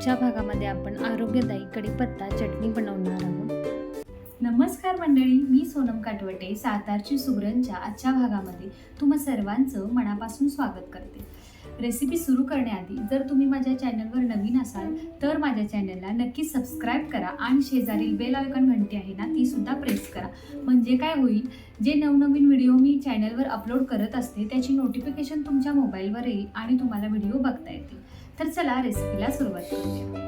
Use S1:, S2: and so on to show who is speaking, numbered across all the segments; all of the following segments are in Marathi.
S1: आजच्या भागामध्ये आपण आरोग्यदायी कढीपत्ता चटणी बनवणार आहोत. नमस्कार मंडळी मी सोनम काटवटे सातारची सुगरणच्या आजच्या भागामध्ये तुम्हा सर्वांचं मनापासून स्वागत करते. रेसिपी सुरू करण्याआधी जर तुम्ही माझ्या चॅनलवर नवीन असाल तर माझ्या चॅनलला नक्की सबस्क्राईब करा आणि शेजारील बेल आयकॉन घंटी आहे ना ती सुद्धा प्रेस करा. म्हणजे काय होईल जे नवनवीन व्हिडिओ मी चॅनलवर अपलोड करत असते त्याची नोटिफिकेशन तुमच्या मोबाईलवर येईल आणि तुम्हाला व्हिडिओ बघता येतील. तर चला रेसिपीला सुरुवात करूया.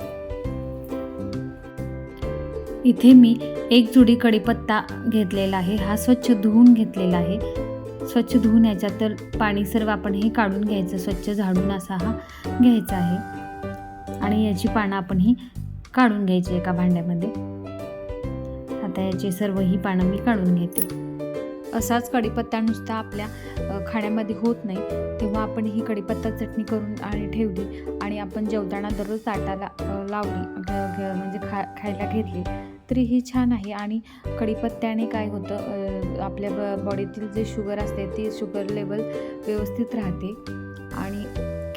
S1: इथे मी एक जुडी कढीपत्ता घेतलेला आहे. हा स्वच्छ धुवून घेतलेला आहे. स्वच्छ धुवून याच्यात तर पाणी सर्व आपण हे काढून घ्यायचं. स्वच्छ झाडून असा हा घ्यायचा आहे. आणि याची पानं आपण ही काढून घ्यायची एका भांड्यामध्ये. आता याची सर्व ही पानं मी काढून घेते. असाच कढीपत्ता नुसता आपल्या खाण्यामध्ये होत नाही. तेव्हा आपण ही कढीपत्ता चटणी करून आणि ठेवली आणि आपण जेवताना दररोज ताटाला लावली म्हणजे खा खायला घेतली तरी ही छान आहे. आणि कढीपत्त्याने काय होतं आपल्या ब बॉडीतील जे शुगर असते ती शुगर लेवल व्यवस्थित राहते आणि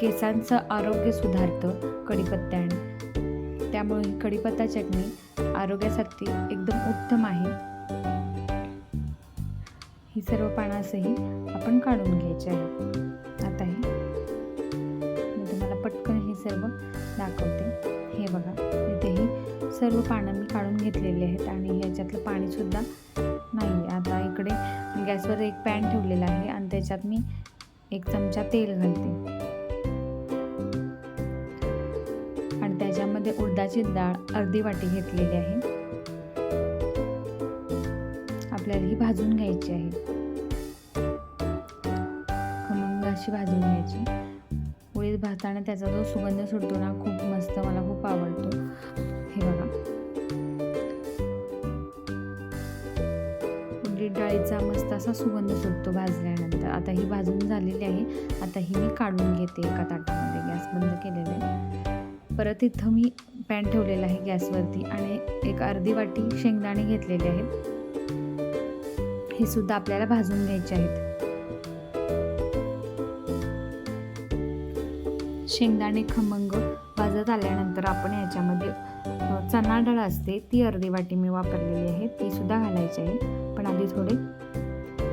S1: केसांचं आरोग्य सुधारतं कढीपत्त्याने. त्यामुळे ही कढीपत्ता चटणी आरोग्यासाठी एकदम उत्तम आहे. ही सर्व पानासही आपण काढून घ्यायची आहे. आता हे मी तुम्हाला पटकन हे सर्व दाखवते. हे बघा इथेही सर्व पानं मी काढून घेतलेली आहेत आणि ह्याच्यातलं पाणीसुद्धा नाही आहे आता इकडे गॅसवर एक पॅन ठेवलेला आहे आणि त्याच्यात मी एक चमचा तेल घालते. आणि त्याच्यामध्ये उडदाची डाळ अर्धी वाटी घेतलेली आहे. आपल्याला ही भाजून घ्यायची आहे. खमंग अशी भाजून घ्यायची. उडीद भाजताना त्याचा जो सुगंध सुटतो ना खूप मस्त मला खूप आवडतो. हे बघा. उडीद डाळीचा मस्त असा सुगंध सुटतो भाजल्यानंतर. आता ही भाजून झालेली आहे. आता ही मी काढून घेते एका ताटामध्ये. गॅस बंद केलेला आहे. परत इथं मी पॅन ठेवलेला आहे गॅसवरती आणि एक अर्धी वाटी शेंगदाणे घेतलेले आहेत. हे सुद्धा आपल्याला भाजून घ्यायचे आहेत. शेंगदाणे खमंग भाजत आल्यानंतर आपण याच्यामध्ये चना चणा डाळ असते ती अर्धी वाटी मी वापरलेली आहे ती सुद्धा घालायची आहे. पण आधी थोडे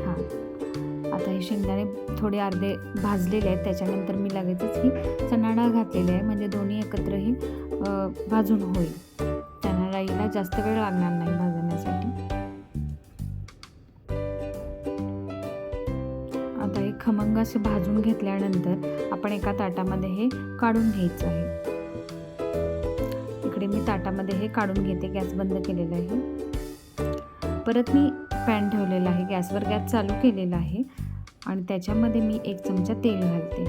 S1: हां. आता हे शेंगदाणे थोडे अर्धे भाजलेले आहेत त्याच्यानंतर मी लगेचच ही चणा डाळ घातलेली आहे म्हणजे दोन्ही एकत्र ही भाजून होईल. चना डाळीला जास्त वेळ लागणार नाही भाजण्यासाठी. खमंग असे भाजून घेतल्यानंतर आपण एका ताटामध्ये हे काढून घ्यायचं आहे. इकडे मी ताटामध्ये हे काढून घेते गॅस बंद केलेला आहे. परत मी पॅन ठेवलेला आहे गॅसवर गॅस चालू केलेला आहे आणि त्याच्यामध्ये मी एक चमचा तेल घालते.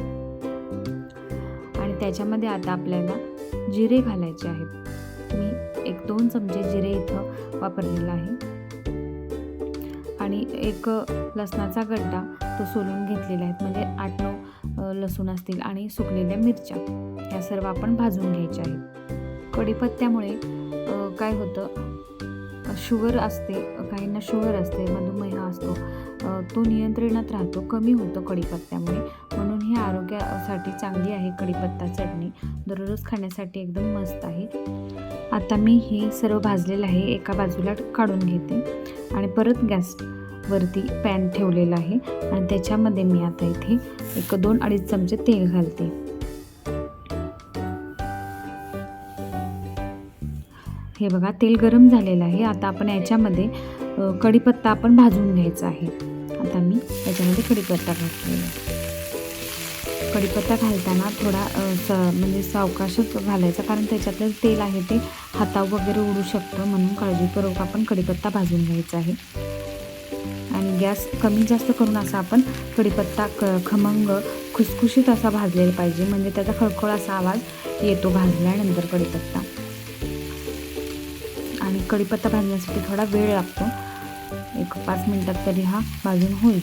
S1: आणि त्याच्यामध्ये आता आपल्याला जिरे घालायचे आहेत. मी एक दोन चमचे जिरे इथं वापरलेला आहे. आणि एक लसणाचा गड्डा तो सोलून घेतलेला आहेत. म्हणजे आठ नऊ लसूण असतील आणि सुकलेल्या मिरच्या ह्या सर्व आपण भाजून घ्यायच्या आहेत. कढीपत्त्यामुळे काय होतं शुगर असते काहींना शुगर असते मधुमेह असतो तो नियंत्रणात राहतो कमी होतो कढीपत्त्यामुळे. म्हणून ही आरोग्यासाठी चांगली आहे कढीपत्ता चटणी. दररोज खाण्यासाठी एकदम मस्त आहे. आता मी हे सर्व भाजलेलं आहे एका बाजूला काढून घेते. आणि परत गॅस वरती पॅन ठेवलेला आहे. आणि त्याच्यामध्ये मी आता इथे एक दोन अडीच चमचे तेल घालते. हे बघा तेल गरम झालेलं आहे. आता आपण याच्यामध्ये कढीपत्ता आपण भाजून घ्यायचा आहे. आता मी याच्यामध्ये कढीपत्ता घातलेला कढीपत्ता घालताना थोडा स म्हणजे सावकाशच घालायचा कारण त्याच्यातलं तेल आहे ते हाताव वगैरे उडू शकतं. म्हणून काळजीपूर्वक आपण कढीपत्ता भाजून घ्यायचा आहे. गॅस कमी जास्त करून असा आपण कढीपत्ता क खमंग खुसखुशीत असा भाजलेला पाहिजे. म्हणजे त्याचा खळखळ असा आवाज येतो भाजल्यानंतर कढीपत्ता. आणि कढीपत्ता भाजण्यासाठी थोडा वेळ लागतो. एक पाच मिनटात तरी हा भाजून होईल.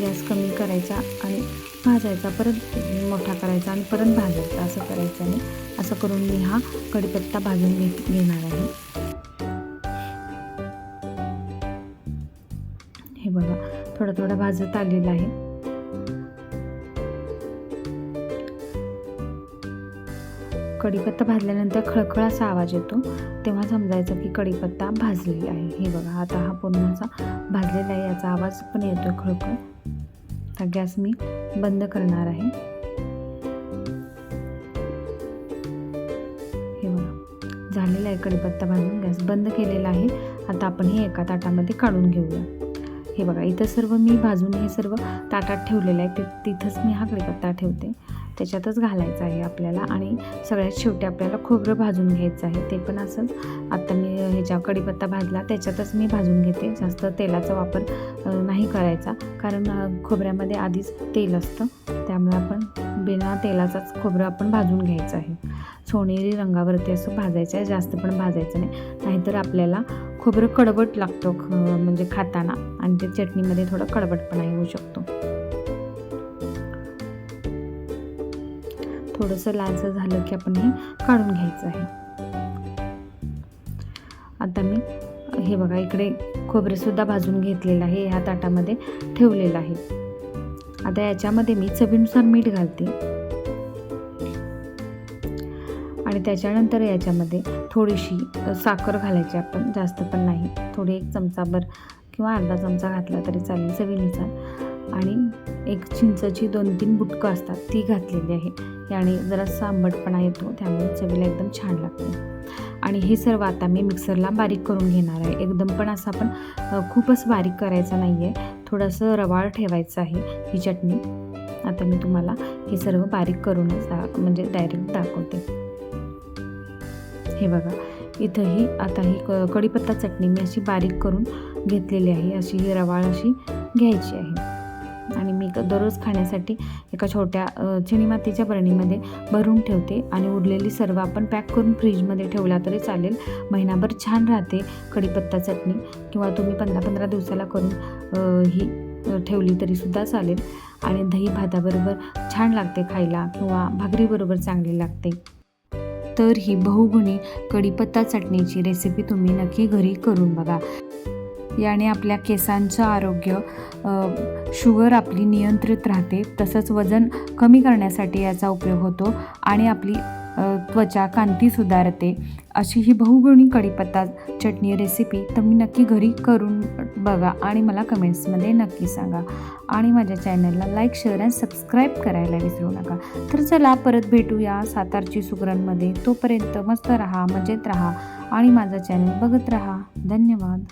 S1: गॅस कमी करायचा आणि भाजायचा परत मोठा करायचा आणि परत भाजायचा. असं करायचं आहे असं करून मी हा कढीपत्ता भाजून घे घेणार आहे. थोडा थोडा भाजत आलेला आहे. कढीपत्ता भाजल्यानंतर खळखळ असा आवाज येतो. तेव्हा समजायचं की कढीपत्ता भाजलेला आहे. हे बघा आता हा पूर्ण असा भाजलेला आहे याचा आवाज पण येतो खळखळ. हा गॅस मी बंद करणार आहे. हे बघा झालेला आहे कढीपत्ता भाजून गॅस बंद केलेला आहे. आता आपण हे एका ताटामध्ये काढून घेऊया. हे बघा इथं सर्व मी भाजून हे सर्व ताटात ठेवलेलं आहे ते तिथंच मी हा कडीपत्ता ठेवते. त्याच्यातच घालायचा आहे आपल्याला आणि सगळ्यात शेवटी आपल्याला खोबरं भाजून घ्यायचं आहे. ते पण असंच आत्ता मी ह्याच्या कढीपत्ता भाजला त्याच्यातच मी भाजून घेते. जास्त तेलाचा वापर नाही करायचा. कारण खोबऱ्यामध्ये आधीच तेल असतं. त्यामुळे आपण बिना तेलाचाच खोबरं आपण भाजून घ्यायचं आहे. सोनेरी रंगावरती असं भाजायचं आहे. जास्त पण भाजायचं नाही. नाहीतर आपल्याला खोबरं कडवट लागतो ख म्हणजे खाताना. आणि ते चटणीमध्ये थोडं कडवटपणा येऊ शकतो. थोडंसं लालचं झालं की आपण हे काढून घ्यायचं आहे. आता मी हे बघा इकडे खोबरेसुद्धा भाजून घेतलेलं आहे. ह्या ताटामध्ये ठेवलेलं आहे. आता याच्यामध्ये मी चवीनुसार मीठ घालते. आणि त्याच्यानंतर याच्यामध्ये थोडीशी साखर घालायची आपण. जास्त पण नाही. थोडी एक चमचाभर किंवा अर्धा चमचा घातला तरी चालेल चवीनुसार. आणि एक चिंचची दोन तीन बुटकं असतात ती घातलेली आहे. याने जरा सांबटपणा येतो त्यामुळे चवीला एकदम छान लागते. आणि हे सर्व आता मी मिक्सरला बारीक करून घेणार आहे. एकदम पण असं आपण खूपच बारीक करायचं नाही आहे थोडंसं रवाळ ठेवायचं आहे ही चटणी. आता मी तुम्हाला हे सर्व बारीक करूनच म्हणजे डायरेक्ट दाखवते. हे बघा. इथंही आता ही क कढीपत्ता चटणी मी अशी बारीक करून घेतलेली आहे. अशी ही रवाळ अशी घ्यायची आहे. आणि मी क- दररोज खाण्यासाठी एका छोट्या चिनीमातीच्या बरणीमध्ये भरून ठेवते आणि उरलेली सर्व आपण पॅक करून फ्रीजमध्ये ठेवला तरी चालेल. महिनाभर छान राहते कढीपत्ता चटणी. किंवा तुम्ही पंधरा पंधरा दिवसाला करून ही ठेवली तरीसुद्धा चालेल. आणि दही भाताबरोबर छान लागते खायला किंवा भाकरीबरोबर चांगली लागते. तर ही बहुगुणी कढीपत्ता चटणीची रेसिपी तुम्ही नक्की घरी करून बघा. याने आपल्या केसांचं आरोग्य शुगर आपली नियंत्रित राहते. तसंच वजन कमी करण्यासाठी याचा उपयोग होतो आणि आपली त्वचा कांती सुधारते. अशी ही बहुगुणी कढीपत्ता चटणी रेसिपी तुम्ही नक्की घरी करून बघा आणि मला कमेंट्समध्ये नक्की सांगा. आणि माझ्या चॅनलला लाईक शेअर अँड सबस्क्राईब करायला विसरू नका. तर चला परत भेटूया सातारची सुगरणमध्ये तोपर्यंत मस्त राहा मजेत राहा आणि माझा चॅनल बघत राहा. धन्यवाद.